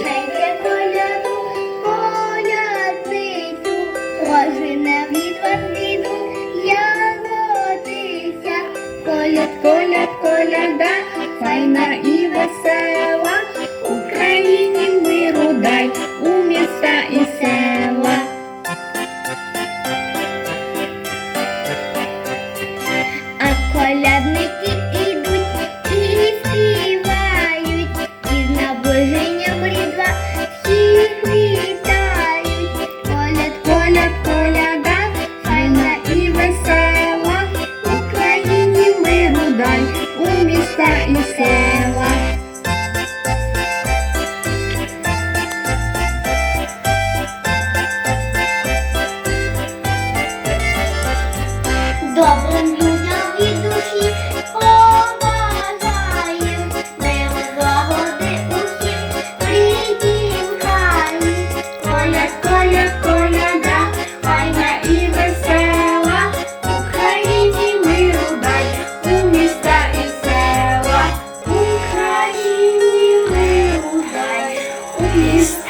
Зустрічайте коляду, колядницю, Ожене від вас я ягодиця. Коляд, коляд, коляда, файна і весела, добрим людям від душі побажаєм, ми загоди усім придім хай, коляд, коляд, коляда, файна і весела, Україні миру дай, у міста і села, Україні миру дай, у міста.